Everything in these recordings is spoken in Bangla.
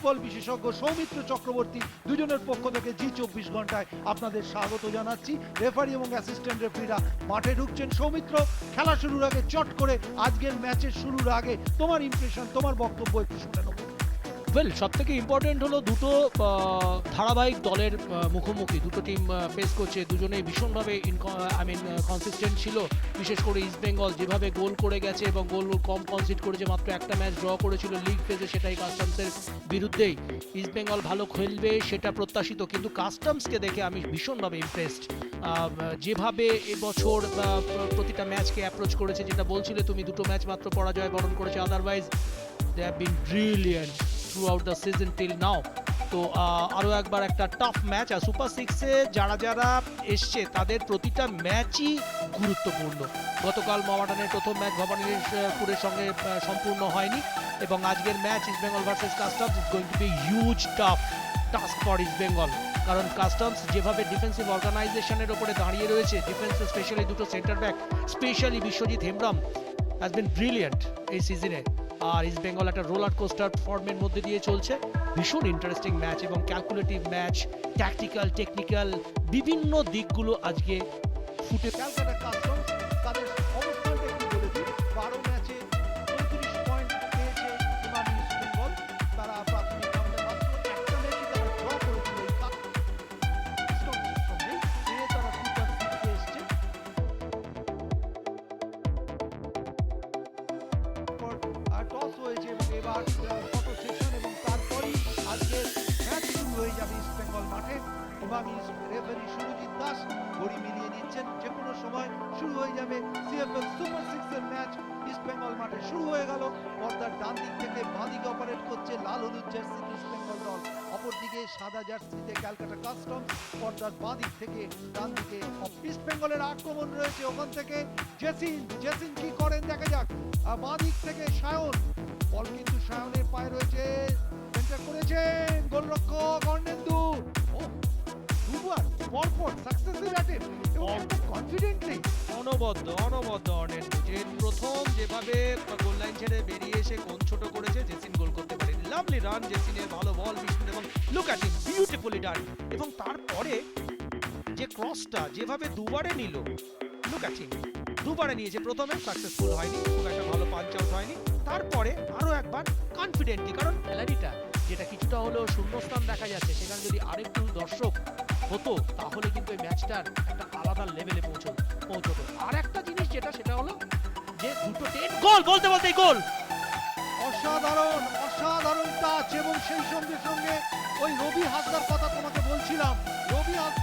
ফুটবল বিশেষজ্ঞ সৌমিত্র চক্রবর্তী দুজনের পক্ষ থেকে জি চব্বিশ ঘন্টায় আপনাদের স্বাগত জানাচ্ছি। রেফারি এবং অ্যাসিস্ট্যান্ট রেফারিরা মাঠে ঢুকছেন। সৌমিত্র, খেলা শুরুর আগে চট করে আজকের ম্যাচের শুরুর আগে তোমার ইমপ্রেশন তোমার বক্তব্য একটু শুনে ওয়েল সব থেকে ইম্পর্টেন্ট হলো দুটো ধারাবাহিক দলের মুখোমুখি। দুটো টিম ফেস করছে। দুজনেই ভীষণভাবে আই মিন কনসিস্টেন্ট ছিল। বিশেষ করে ইস্ট বেঙ্গল যেভাবে গোল করে গেছে এবং গোল কম কনসিড করেছে, মাত্র একটা ম্যাচ ড্র করেছিল লিগ ফেজে সেটাই কাস্টমসের বিরুদ্ধেই। ইস্ট বেঙ্গল ভালো খেলবে, সেটা প্রত্যাশিত। কিন্তু কাস্টমসকে দেখে আমি ভীষণভাবে ইমপ্রেসড যেভাবে এবছর প্রতিটা ম্যাচকে অ্যাপ্রোচ করেছে, যেটা বলছিলে তুমি, দুটো ম্যাচ মাত্র পরাজয় বরণ করেছে otherwise they have been brilliant throughout the season till now তো আরও একবার একটা টাফ ম্যাচ আর সুপার সিক্সে যারা যারা এসছে, তাদের প্রতিটা ম্যাচই গুরুত্বপূর্ণ। গতকাল মহামাডানের প্রথম ম্যাচ ভবানীপুরের সঙ্গে সম্পূর্ণ হয়নি, এবং আজকের match East Bengal versus Customs is going to be huge tough task for East Bengal কারণ কাস্টমস যেভাবে ডিফেন্সিভ অর্গানাইজেশনের ওপরে দাঁড়িয়ে রয়েছে ডিফেন্সে স্পেশালি দুটো centre back specially Biswajit Hembram has been brilliant এই সিজনে আর ইস্ট বেঙ্গল একটা রোলার কোস্টার ফর্মের মধ্যে দিয়ে চলছে। ভীষণ ইন্টারেস্টিং ম্যাচ এবং ক্যালকুলেটিভ ম্যাচ ট্যাকটিক্যাল টেকনিক্যাল বিভিন্ন দিকগুলো আজকে ফুটে ক্যালকাটা এবার ফটো সেশন এবং তারপরই আজকে ম্যাচ শুরু হয়ে যাবে ইস্ট বেঙ্গল মাঠে। ইমামি রেফারি সুরজিৎ দাস ঘড়ি মিলিয়ে নিচ্ছেন। যে কোনো সময় শুরু হয়ে যাবে সিএফএল সুপার সিক্সের ম্যাচ। ইস্ট বেঙ্গল মাঠে শুরু হয়ে গেল। পর্দার ডান দিক থেকে বাঁ দিকে অপারেট করছে লাল হলুদ জার্সি ইস্ট বেঙ্গল দল। অপরদিকে সাদা জার্সিতে ক্যালকাটা কাস্টম পর্দার বাঁ দিক থেকে ডান দিকে ইস্ট বেঙ্গলের আক্রমণ রয়েছে ওখান থেকে। জেসিন জেসিন কি করেন? দেখা যাক। বাঁ দিক থেকে সায়ন বল কিন্তু সায়নের পায়ে রয়েছে। সেন্টার করেছেন গোলরক্ষক অর্ণেন্দু। ও দুবার পরপর সাকসেসিভ অ্যাটেম্প এবং কনফিডেন্টলি অনবদ্য অনবদ্য অনেক যে প্রথম যেভাবে গোল লাইন ছেড়ে বেরিয়ে এসে কোন ছোট করেছে জেসিন গোল করতে পারেনি। লাভলি রান জেসিনের ভালো বল বিষ্ণু এবং look at it beautifully done এবং তারপরে যে ক্রসটা যেভাবে দুবারে নিল দুবারে নিয়েছে প্রথমে সাকসেসফুল হয়নি খুব একটা ভালো পাঞ্চ আউট হয়নি তারপরে আরও একবার কনফিডেন্টলি কারণ গ্যালারিটা যেটা কিছুটা হলেও শূন্যস্থান দেখা যাচ্ছে সেখানে যদি আরেকটু দর্শক হতো তাহলে কিন্তু এই ম্যাচটার একটা আলাদা লেভেলে পৌঁছ পৌঁছতো। আর একটা জিনিস যেটা সেটা হলো যে দুটো টেন গোল বলতে বলতে গোল। অসাধারণ অসাধারণ টাচ এবং সেই সঙ্গে সঙ্গে ওই রবি হাসদার কথা তোমাকে বলছিলাম। রবি হাসদা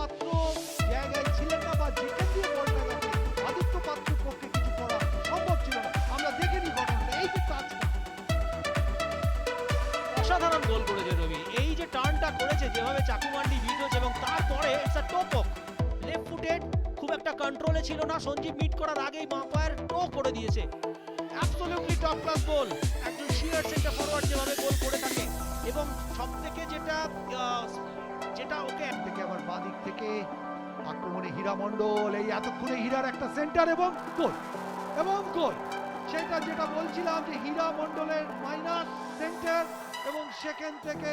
পাত্র জায়গায় ছিলেন না বা যেখান দিয়ে বলটা গেছে আদিত্য পাত্রের পক্ষে কিছু করা সম্ভব ছিল না। আমরা দেখে নিই ঘটনাটা। এই যে টাচটা অসাধারণ গোল করেছে রবি। এই যে টার্নটা করেছে যেভাবে চাকুমান্ডি বিট হয়েছে এবং তারপরে ইটস আ টোপক লেফট ফুটেড খুব একটা কন্ট্রোলে ছিল না। সঞ্জীব মিট করার আগেই বাঁ পায়ের টো করে দিয়েছে। অ্যাবসলিউটলি টপ ক্লাস গোল একজন শিয়ার সেন্টার ফরওয়ার্ড যেভাবে গোল করে থাকে। এবং সবথেকে যেটা আহ, যেটা ওকে থেকে আবার বাদিক থেকে আক্রমণে হীরা মণ্ডল, এই এতক্ষণে হীরার একটা সেন্টার এবং গোল এবং গোল। সেটা যেটা বলছিলাম যে হীরা মণ্ডলের মাইনাস সেন্টার এবং সেখান থেকে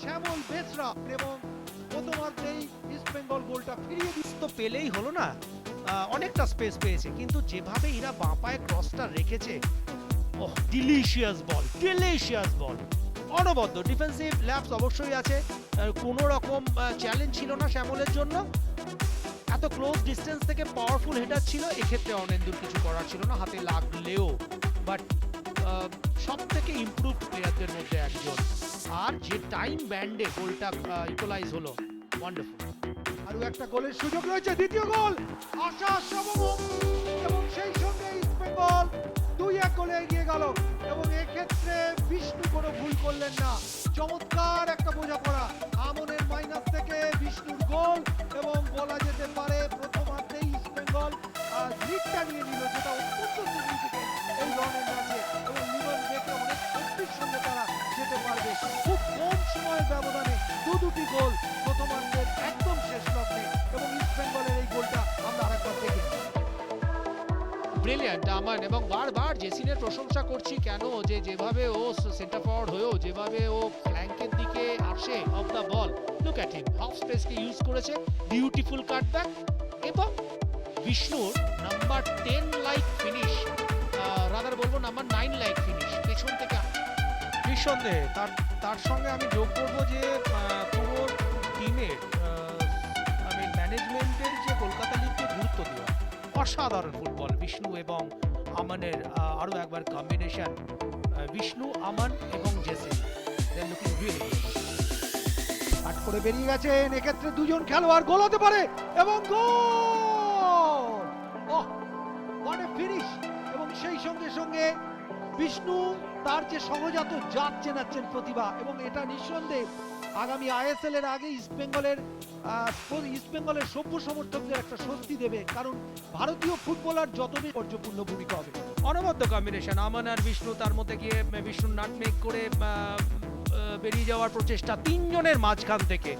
শ্যামল বেসরা এবং প্রথমার্ধেই ইস্ট বেঙ্গল গোলটা ফিরিয়ে তো পেলেই হলো না অনেকটা স্পেস পেয়েছে, কিন্তু যেভাবে হীরা বাঁ পায়ে ক্রসটা রেখেছে, ওহ ডিলিশিয়াস বল ডিলিশিয়াস বল অনবদ্য। ডিফেন্সিভ ল্যাপস অবশ্যই আছে। কোনো রকম চ্যালেঞ্জ ছিল না শ্যামলের জন্য। এত ক্লোজ ডিস্টেন্স থেকে পাওয়ারফুল হেডার ছিল, এক্ষেত্রে অনেন্দুর কিছু করার ছিল না, হাতে লাগলেও। বাট সব থেকে ইমপ্রুভড প্লেয়ারদের মধ্যে একজন। আর যে টাইম ব্যান্ডে গোলটা ইকোলাইজ হলো ওয়ান্ডারফুল আরও একটা গোলের সুযোগ রয়েছে, দ্বিতীয় গোল। আশা এবং সেই সঙ্গে বেঙ্গল দুই এক গোলে এগিয়ে গেল। এবং এক্ষেত্রে বিষ্ণু কোনো ভুল করলেন না। চমৎকার একটা বোঝাপড়া আমনের মাইনাস থেকে বিষ্ণুর গোল এবং বলা যেতে পারে প্রথমার্ধেই ইস্ট বেঙ্গল লিডটা নিয়ে নিল যেটা অত্যন্ত এই রনের ম্যাচে এবং মিলন অনেক শক্তির সঙ্গে তারা যেতে পারবে। খুব কম সময়ের ব্যবধানে দু দুটি গোল ব্রিলিয়ান্ট আমান এবং বারবার জেসিনের প্রশংসা করছি কেন যে যেভাবে ও সেন্টার ফরওয়ার্ড হয়েও, যেভাবে ও ফ্ল্যাঙ্কের দিকে আসে off the ball look at him half স্পেসকে use করেছে বিউটিফুল কাটব্যাক এবং বিষ্ণুর number ten like finish rather বলব নাম্বার নাইন লাইক ফিনিশ পেছন থেকে নিঃসন্দেহে, তার তার সঙ্গে আমি যোগ করব যে পুরো টিমের আমি ম্যানেজমেন্টের যে কলকাতা লিগকে গুরুত্ব দেওয়া। অসাধারণ ফুটবল। বিষ্ণু এবং আমানের আরও একবার কম্বিনেশন বিষ্ণু আমান এবং জেসি। আট করে বেরিয়ে গেছেন। এক্ষেত্রে দুজন খেলোয়াড় গোল হতে পারে এবং গোল! ফিনিশ এবং সেই সঙ্গে সঙ্গে বিষ্ণু তার যে সহজাত জাত চেনাচ্ছেন প্রতিভা এবং এটা নিঃসন্দেহে আগামী আইএসএল এর আগে ইস্ট বেঙ্গলের ইস্ট বেঙ্গলের সভ্য সমর্থকদের একটা স্বস্তি দেবে, কারণ ভারতীয় ফুটবলার যত পর্যপূর্ণ ভূমিকা হবে। অনবদ্য কম্বিনেশন আমান আর বিষ্ণু তার মধ্যে গিয়ে বিষ্ণুর বিষ্ণু নাটমেক করে বেরিয়ে যাওয়ার প্রচেষ্টা তিনজনের মাঝখান থেকে।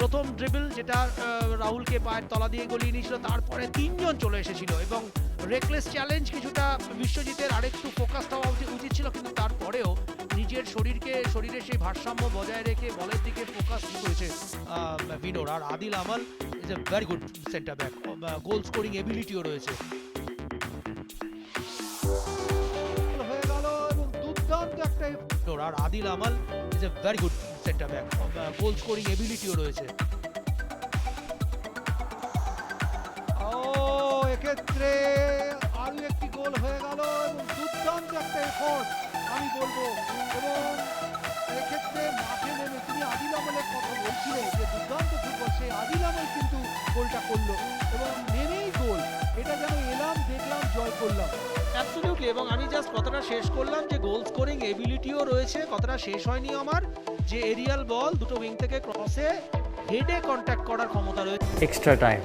প্রথম ড্রিবল যেটা রাহুলকে পায়ের তলা দিয়ে গলিয়ে নিয়েছিল, তারপরে তিনজন চলে এসেছিল এবং রেকলেস চ্যালেঞ্জ কিছুটা বিশ্বজিতের আরেকটু ফোকাস হওয়া উচিত উচিত ছিল, কিন্তু তারপরেও নিজের শরীরকে, শরীরের সেই ভারসাম্য বজায় রেখে বলের দিকে ফোকাস করেছে বিনোর আর Adil Amal is a very good centre back goal scoring এবিলিটিও রয়েছে আর Adil is a very good centre back goal scoring এবিলিটিও রয়েছে। ও, এক্ষেত্রে গোল হয়ে গেল এবং দুর্দান্ত একটা এফোর্ট আমি বলব। এবং এক্ষেত্রে মাঠে নেমে তুমি আদিল আমলের কথা বলছিলে যে দুর্দান্ত ফুটবল সেই আদিল আমল কিন্তু গোলটা করল এবং নেমেই গোল। এটা যেন এলাম দেখলাম জয় করলাম। অ্যাবসলিউটলি এবং আমি জাস্ট কথাটা শেষ করলাম যে গোল স্কোরিং এবিলিটিও রয়েছে কথাটা শেষ হয়নি আমার যে এরিয়াল বল দুটো উইং থেকে ক্রসে হেডে কন্ট্যাক্ট করার ক্ষমতা রয়েছে এক্সট্রা time.